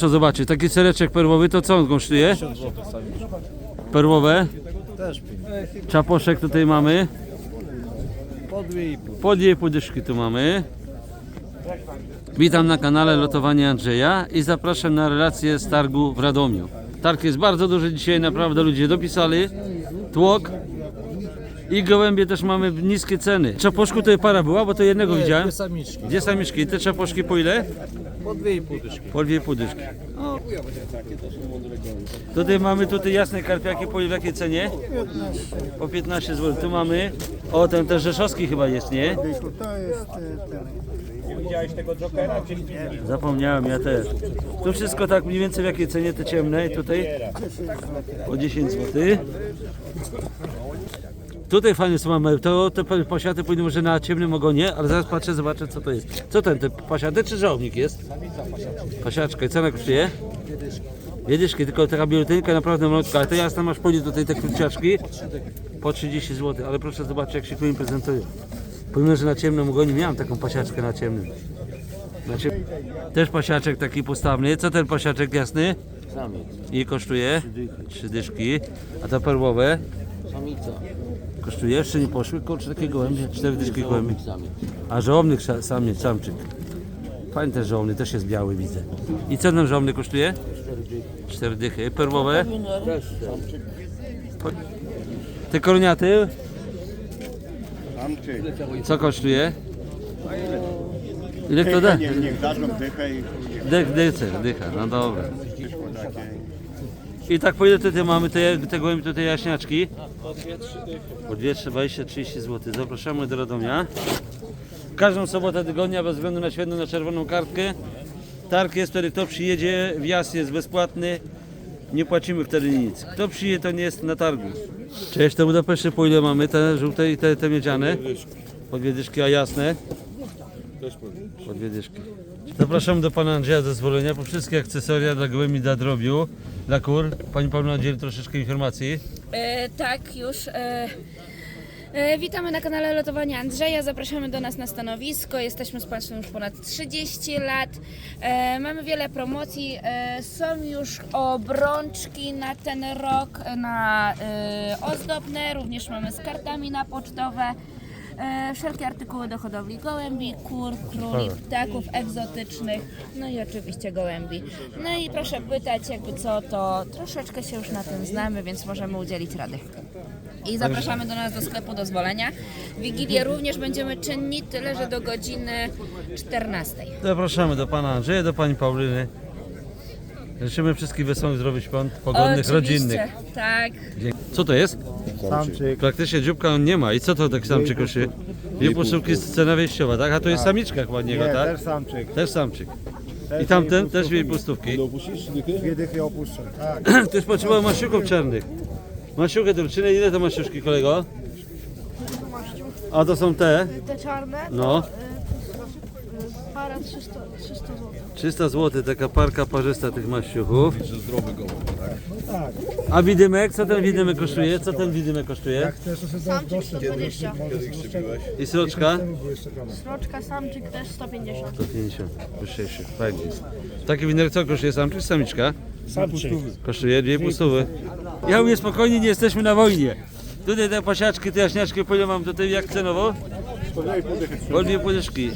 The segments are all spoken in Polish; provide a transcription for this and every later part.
Proszę zobaczyć, taki sereczek perłowy to co on kosztuje? Perłowe. Też. Czaposzek tutaj mamy. Po dwie i pół. Po dwie pudyszki tu mamy. Witam na kanale Lotowanie Andrzeja i zapraszam na relację z targu w Radomiu. Targ jest bardzo duży dzisiaj, naprawdę ludzie dopisali. Tłok. I gołębie też mamy niskie ceny. Czaposzku to para była, bo to jednego widziałem. Dwie samiczki. Gdzie samiczki? Te czaposzki po ile? Po dwie i pół dyszki. Po dwie pudyszki. O. Tutaj mamy tutaj jasne karpiaki po jakiej cenie? Po 15 zł. Tu mamy. O, ten też rzeszowski chyba jest, nie? To jest e, ten. Zapomniałem, ja też. Tu wszystko tak mniej więcej w jakiej cenie te ciemne i tutaj po 10 zł. Tutaj fajnie co mamy, to te pa- pasiaty pójdą może na ciemnym ogonie, ale zaraz patrzę, zobaczę co to jest. Co ten, te pasiaty czy żołnik jest? Pasiaczka i cena kosztuje? Wiedzieszki, tylko taka biuletynka naprawdę malutka, ale to jasne masz pójdzie tutaj te króciaczki po 30 zł, ale proszę zobaczyć jak się tu im prezentują. Pomimo, że na ciemnym ogonie miałem taką pasiaczkę na ciemnym. Znaczy, też pasiaczek taki postawny. Co ten pasiaczek jasny? Samiec. I kosztuje? Trzy dyszki. A te perłowe? Samica. Kosztuje? Jeszcze nie poszły? Kurczę, takie gołębie. Cztery dyszki gołębi. A sza- samiec, samczyk. Fajny też żołobnik, też jest biały, widzę. I co ten żołobnik kosztuje? Cztery dychy. Perłowe? Te koroniaty? Co kosztuje? Ile to da? Nie, niech dadzą dychę i Dych, dyce, dycha, no dobra. I tak po ile tutaj mamy te, te gołębie tutaj jaśniaczki? Po 2, 20, 30 zł. Zapraszamy do Radomia. Każdą sobotę tygodnia bez względu na świetną, na czerwoną kartkę. Targ jest wtedy, kto przyjedzie, wjazd jest bezpłatny. Nie płacimy wtedy nic. Kto przyjedzie, to nie jest na targu. Cześć, te Budapeszcze po ile mamy? Te żółte i te, te miedziane? Po dwie dyszki, a jasne? Po dwie dyszki. Zapraszam do pana Andrzeja zezwolenia po wszystkie akcesoria dla gołębi, dla drobiu, dla kur. Pani Paulina dzieli troszeczkę informacji. E, tak, już. E, e, witamy na kanale Lotowania Andrzeja. Zapraszamy do nas na stanowisko. Jesteśmy z Państwem już ponad 30 lat. E, mamy wiele promocji. E, są już obrączki na ten rok, na e, ozdobne. Również mamy z kartami na pocztowe. E, wszelkie artykuły do hodowli gołębi, kur, króli, ptaków egzotycznych, no i oczywiście gołębi. No i proszę pytać, jakby co, to troszeczkę się już na tym znamy, więc możemy udzielić rady. I zapraszamy do nas do sklepu dozwolenia. Wigilię również będziemy czynni, tyle że do godziny 14. Zapraszamy do pana Andrzeja, do pani Pauliny. Życzymy wszystkich wesołych, zdrowych świąt, pogodnych, rodzinnych. Tak. Dzięki. Co to jest? Samczyk. Praktycznie dzióbka on nie ma. I co to tak samczyk kosztuje? Dwie puszczówki jest cena wyjściowa, tak? A to jest samiczka chyba od niego, Nie, tak? też samczyk. Też samczyk. Też I tamten dwie też dwie pustówki. Dwie dychy opuszczę. Tak. Ktoś potrzebował masiuków czarnych. Masiuchy turczyny, ile to masiuszki kolego? A to są te? Te czarne? No. y, Para 300, 300 zł. 300 zł, taka parka parzysta tych maściuchów. A widymek, co ten widymek kosztuje? Co ten widymek kosztuje? Samczyk 120. I sroczka? Sroczka, samczyk też 150. 150, wyższy, fajnie. Taki winerek co kosztuje sam czy samiczka? Samczyk. Kosztuje dwie pustówy. Ja mówię spokojnie, nie jesteśmy na wojnie. Tutaj te pasiaczki, te jaśniaczki, po ile mam tutaj jak cenowo? Po dwie pudyszki.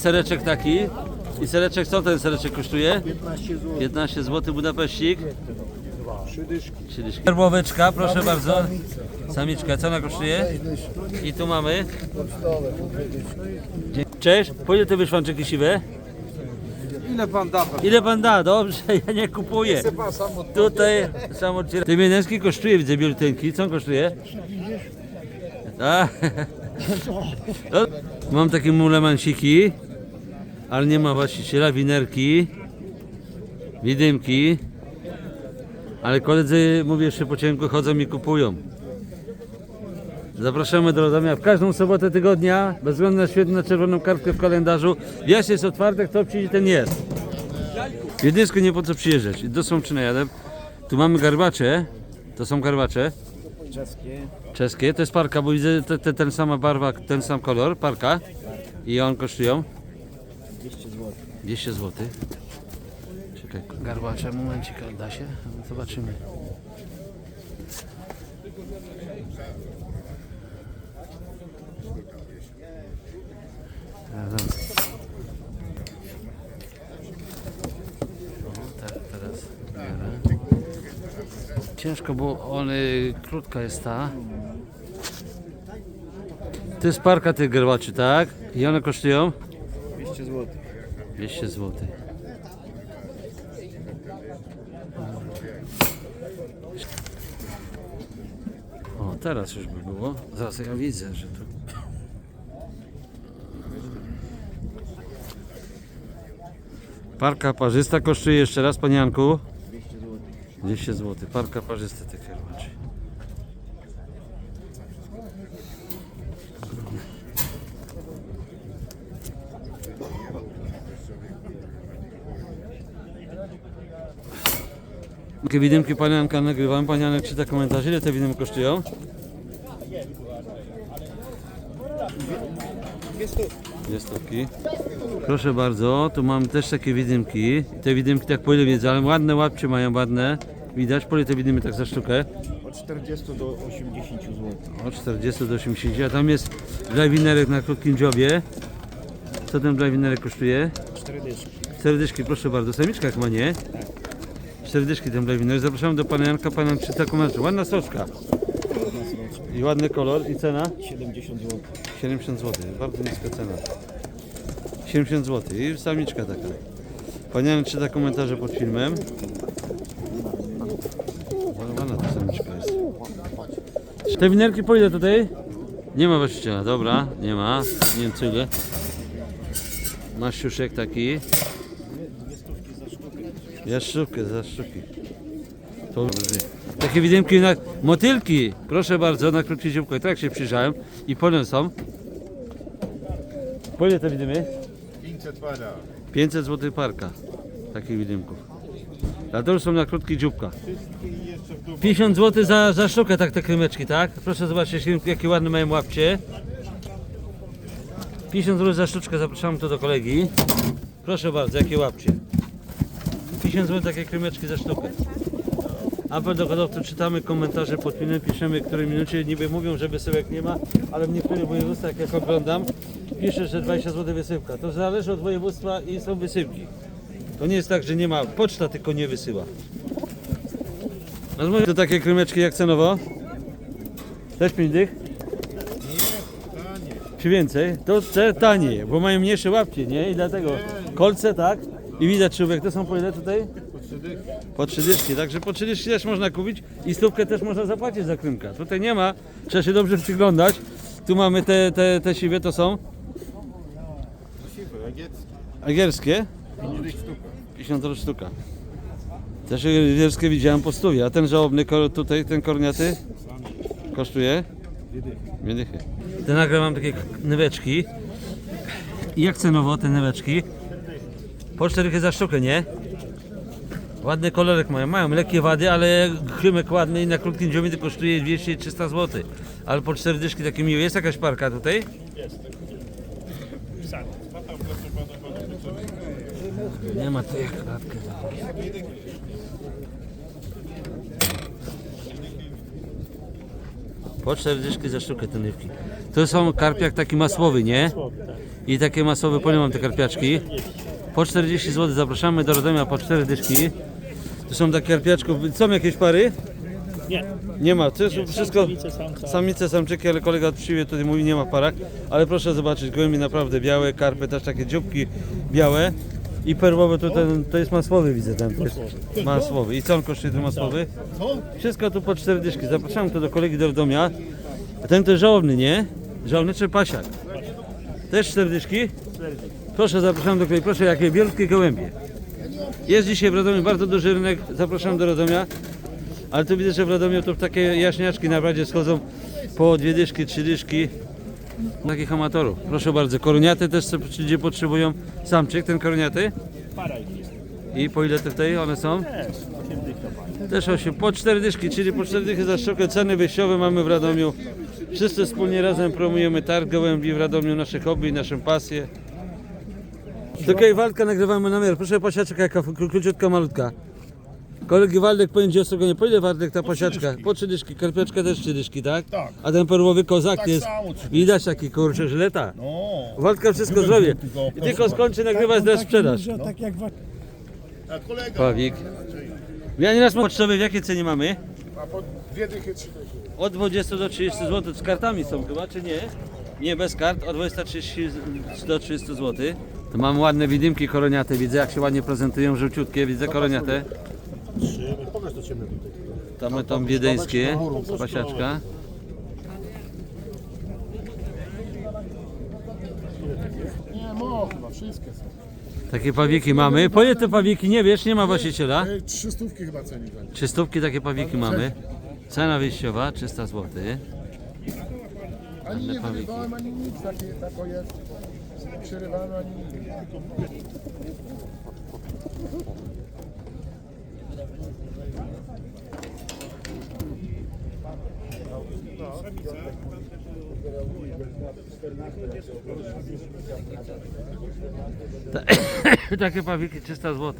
Sereczek taki. I sereczek, co ten sereczek kosztuje? 15 zł. 15 zł Budapeścik. Trzy dyszki. Proszę bardzo. Samiczka, co ona kosztuje? I tu mamy. Cześć, po ile te wyszwanczyki siwe? Ile pan da? Ile pan da? Dobrze, ja nie kupuję. Tutaj samo Te wiedeńskie kosztuje, widzę biuletynki. Co on kosztuje? Tak. No, Mam takie mulemansiki, ale nie ma właściciela, winerki, widymki. Ale koledzy, mówię jeszcze po ciemku, chodzą i kupują. Zapraszamy do Radomia w każdą sobotę tygodnia, bez względu na świetną, na czerwoną kartkę w kalendarzu. Wjazd jest otwarty, kto przyjdzie, ten jest. W Wiedeńsku nie po co przyjeżdżać. Do Sączyna jadę. Tu mamy garbacze. To są garbacze. Czeskie. Czeskie. To jest parka, bo widzę te, te, ten sama barwa, ten sam kolor. Parka. I on kosztują 200 zł. 200 zł. Czekaj, garbacze, momencik, da się? Zobaczymy. Dobra. O, tak, teraz biorę. Ciężko, bo on, y, krótka jest ta. To jest parka tych garbaczy, tak? I one kosztują? 200 zł. 200 zł. O, teraz już by było. Zaraz ja widzę, że tu. Parka parzysta kosztuje jeszcze raz, panie Janku? 200 zł. 200 zł. Parka parzysta tych kiermaczy. Jakie widymki Pani Janka nagrywam? Pani Janek czyta komentarze. Ile te widymki kosztują? Dwie stówki. Proszę bardzo, tu mam też takie widymki. Te widymki tak po ile wiedzę, ale ładne łapcie mają, ładne. Widać, po ile te widymy tak za sztukę? Od 40 do 80 zł. Od 40 do 80, a tam jest drivinerek na krótkim dziobie. Co ten drivinerek kosztuje? 4 dyszki. Cztery dyszki, proszę bardzo. Samiczka chyba nie? Cztery dyszki ten drivinerek. Zapraszam do pana Janka, pana czyta komentarz. Ładna soczka. I ładny kolor. I cena? 70 zł. 70 zł. Bardzo niska cena. 70 zł. I samiczka taka. Pan Jan czyta komentarze pod filmem. Ładna ta samiczka jest. Te winerki ile tutaj? Nie ma właściciela, dobra, nie ma. Nie wiem co ile. Masz siuszek taki. Ja sztukę za sztuki. To Takie widymki na motylki. Proszę bardzo, na krótkie dzióbko. Tak się przyjrzałem. I po ile są? Po ile te widymy? 500 pada. 500 zł parka takich widymków. A to już są na krótkie dzióbka. 50 zł za, za sztukę tak te krymeczki, tak? Proszę zobaczyć jakie ładne mają łapcie. 50 zł za sztuczkę, zapraszam tu do kolegi. Proszę bardzo, jakie łapcie. 50 zł takie krymeczki za sztukę. Apel do hodowców, czytamy komentarze pod filmem, piszemy w której minucie, niby mówią, że wysyłek nie ma, ale w niektórych województwach, jak oglądam, pisze, że 20 zł wysyłka. To zależy od województwa i są wysyłki. To nie jest tak, że nie ma, poczta tylko nie wysyła. No to takie krymeczki jak cenowo? Też 5 dych? Czy więcej? To te taniej, bo mają mniejsze łapcie, nie? I dlatego kolce, tak? I widać człowiek, to są po ile tutaj? Po 30, także po 30 też można kupić i stówkę też można zapłacić za krymka. Tutaj nie ma, trzeba się dobrze przyglądać. Tu mamy te, te, te siwe, to są agierskie. 50 zł sztuka. Też agierskie widziałem po stówie, a ten żałobny tutaj, ten korniaty kosztuje? Dwie dychy. Te nagle mam takie nyweczki. I jak cenowo te nyweczki? Po 4 za sztukę, nie? Ładny kolorek mają, mają lekkie wady, ale krymek ładny i na krótkim dziobie to kosztuje 200-300 zł. Ale po 4 dyszki takie miłe. Jest jakaś parka tutaj? Nie ma tu jak klatkę. Po 4 dyszki za sztukę te nywki. To są karpiak taki masłowy, nie? I takie masłowe, po mam te karpiaczki? Po 40 zł zapraszamy do Radomia po 4 dyszki. To są takie karpiaczków. Są jakieś pary? Nie. Nie ma, to jest wszystko samice, samca. samice, samczyki, ale kolega przywie tutaj mówi nie ma parach, ale proszę zobaczyć, gołębie naprawdę białe, karpy też takie dzióbki białe i perłowe to, ten, to jest masłowy widzę ten, to jest masłowy. I co on kosztuje ten masłowy? Wszystko tu po 4 dyszki, zapraszam tu do kolegi do Radomia. A ten to żałobny, nie? Żałobny czy pasiak? Też 4 dyszki? Proszę, zapraszam do kolegi, proszę jakie wielkie gołębie. Jest dzisiaj w Radomiu bardzo duży rynek, zapraszam do Radomia. Ale tu widzę, że w Radomiu to takie jaśniaczki naprawdę schodzą po dwie dyszki, trzy dyszki. Takich amatorów. Proszę bardzo, koroniaty też ludzie potrzebują. Samczyk, ten koroniaty. I po ile tutaj one są? Też 8 dych to pani. Też 8, po 4 dyszki, czyli po 4 dychy za sztukę. Ceny wyjściowe mamy w Radomiu. Wszyscy wspólnie razem promujemy targ gołębi w Radomiu, nasze hobby, naszą pasję. Okej, Waldka nagrywamy namiar. Proszę pasiaczka jaka kró- króciutka, malutka. Kolegi Waldek będzie ostrogonie. Po ile Waldek ta pasiaczka? Po trzy dyszki. Karpiaczka też trzy dyszki, tak? Tak. A ten perłowy kozak Tak jest. samo, trzy Widać taki kurczę żyleta. No. Waldka wszystko zrobię. I tylko skończy nagrywać, teraz sprzedaż. Tak jak wa- A kolega. Pawik. Ja nieraz mam pocztowe, w jakiej cenie mamy? A po dwie dychy, trzy dychy. Od 20 do 30 zł. Z kartami są chyba, czy nie? Nie, bez kart. Od 20 do 30 zł. To mam ładne widymki koroniate. Widzę, jak się ładnie prezentują, żółciutkie. Widzę koroniate. Pokaż to ciemne tutaj. Tam, tam wiedeńskie. Pasiaczka. Nie, mo, chyba wszystkie są. Takie pawiki mamy. Po ile te pawiki? Nie wiesz, nie ma właściciela. Ej, Trzy stówki chyba ceni będzie. Trzy stówki takie pawiki mamy. Cena wyjściowa 300 zł. Ani nie wyrywałem, ani nic. Takie, tako jest. Przerywałem, ani. Takie pawiki 300 zł.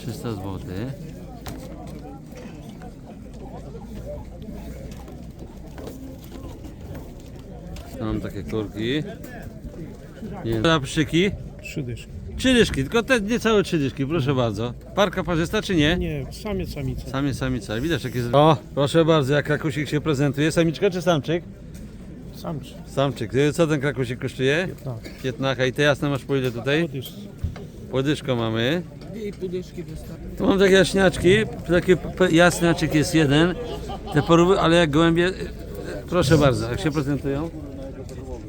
Trzysta złotych. Tu mam takie kurki. Nie wiem. Pszyki. Trzy dyszki. Trzy dyszki, tylko te niecałe trzy dyszki, proszę bardzo. Parka parzysta czy nie? Nie, samiec, samica. Samiec, samica, widać jakie... z- O, proszę bardzo, jak krakusik się prezentuje. Samiczka czy samczyk? Samczy. Samczyk. Y, Co ten krakusik kosztuje? 15. 15. I te jasne masz po ile tutaj? Dyszki. Łodyżko mamy. I pół dyszki wystarczy. Tu mam takie jaśniaczki. Taki jasniaczek jest jeden. Te porówy, ale jak gołębie... y, Proszę bardzo, jak się prezentują.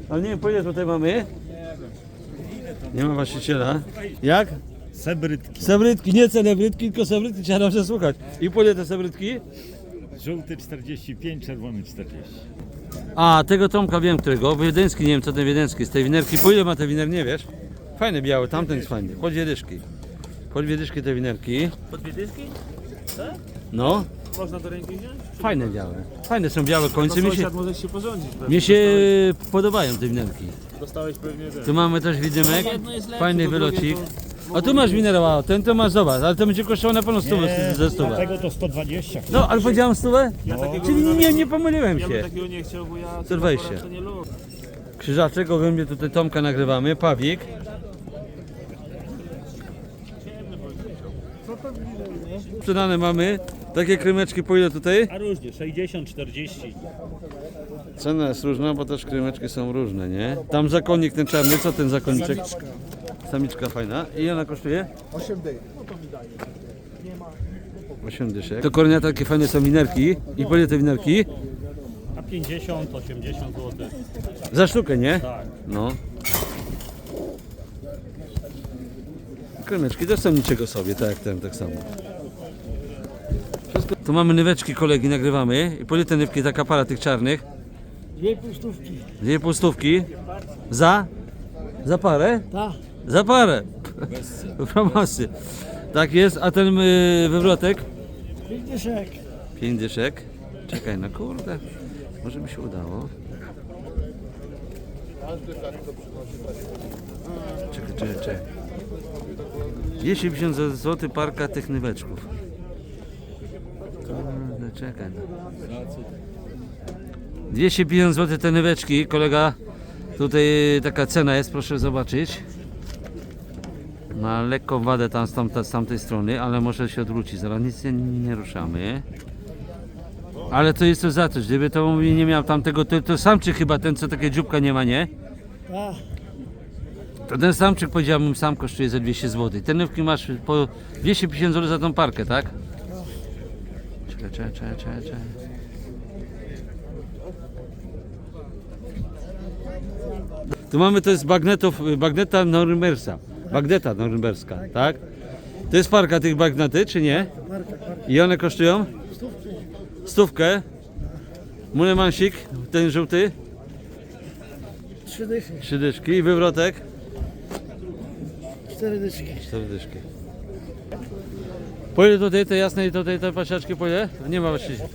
Ale nie wiem, po ile tutaj mamy? Nie ma właściciela. Jak? Sebrytki. Sebrytki, nie celebrytki, tylko sebrytki, trzeba dobrze słuchać. I po ile te sebrytki? Żółty 45, czerwony 40. A, tego Tomka wiem, którego. Wiedeński, nie wiem co ten wiedeński. Z tej winerki, po ile ma te winer, nie wiesz? Fajny biały, tamten jest fajny. Po dwie dyszki. Te winerki. Po dwie dyszki? No, Można do ręki wziąć? fajne białe. Fajne są białe końce. Mi się, sąsiad może się porządzić. pewnie. mi się podobają te winerki. Dostałeś pewnie ten. Tu mamy też widymek. Lepsze, Fajny wylocik. A tu masz minerał, ten to masz, zobacz, ale to będzie kosztowało na pewno stówę, ze stówę. Dlatego to 120. No, ale powiedziałem stówę? Ja takiego Czyli nawet- nie, nie pomyliłem Ja bym się. takiego nie chciał, bo ja 120. to nie lubię. Krzyżaczek, tutaj Tomka nagrywamy, Pawik. Sprzedane mamy. Takie krymeczki po ile tutaj? A różnie, 60, 40. Cena jest różna, bo też krymeczki są różne, nie? Tam zakonnik ten czarny, co ten zakonniczek? Samiczka fajna. I ona kosztuje? 8 dych. 8 dyszek. To korenia takie fajne są winerki. I po ile te winerki? A 50, 80 zł. Za sztukę, nie? Tak. No. Kremeczki też są niczego sobie, tak jak ten, tak samo. Tu mamy nyweczki kolegi, nagrywamy. I po ile te nywki, taka para tych czarnych? Dwie pustówki. Dwie pustówki. Za? Za parę? Tak. Za parę. W promocji. Tak jest, a ten y, wywrotek? Pięć dyszek. Pięć dyszek. Czekaj, no kurde. Może by się udało. Czekaj, czekaj, czekaj. 250 zł parka tych nyweczków. Czekaj. no. 250 zł te nyweczki, kolega. Tutaj taka cena jest, proszę zobaczyć. Na lekką wadę tam z, z tamtej strony, ale może się odwrócić. Zaraz nic nie, nie ruszamy. Ale to jest to za coś. Gdyby to nie miał tamtego, to, to samczyk chyba ten, co takie dzióbka nie ma, nie? To ten samczyk powiedziałbym sam kosztuje za 200 zł. Ten nówki masz po 250 zł za tą parkę, tak? Czekaj, czekaj, czekaj, czekaj. Tu mamy to jest bagnetów, bagneta norymberska. Bagneta norymberska, tak? To jest parka tych bagnety, czy nie? I one kosztują? Stówkę. Mulemansik, ten żółty, Trzy dychy. trzy dyszki i wywrotek. Cztery dyszki. Cztery dyszki. Po tutaj te jasne i tutaj te pasiaczki po? Nie ma właściciela.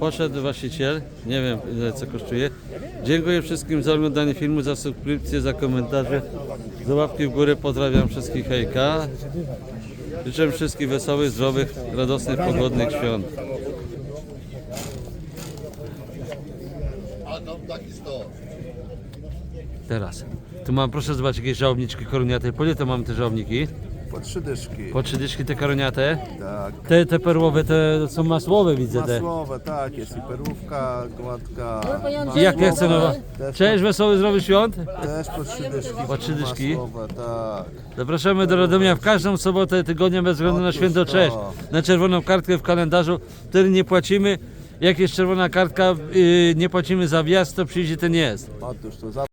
Poszedł właściciel, nie wiem ile co kosztuje. Dziękuję wszystkim za oglądanie filmu, za subskrypcję, za komentarze, za łapki w górę. Pozdrawiam wszystkich hejka. Życzę wszystkich wesołych, zdrowych, radosnych, pogodnych świąt. Teraz. Tu mam, proszę zobaczyć, jakieś żałobniczki koroniate. Po ile to mamy te żałobniki? Po trzy dyszki. Po trzy dyszki te koroniate. Tak. Te, te perłowe, te są masłowe widzę te. Masłowe, tak, jest i perłówka, gładka. I jak jak cenowa? Cześć, wesoły, zdrowy świąt. Też po trzy dyszki. Po trzy dyszki. Masłowe, tak. Zapraszamy do Radomia w każdą sobotę tygodnia bez względu na Otóż święto to. cześć. Na czerwoną kartkę w kalendarzu, wtedy nie płacimy. Jak jest czerwona kartka, yy, nie płacimy za wjazd, to przyjdzie ten jest. Otóż to za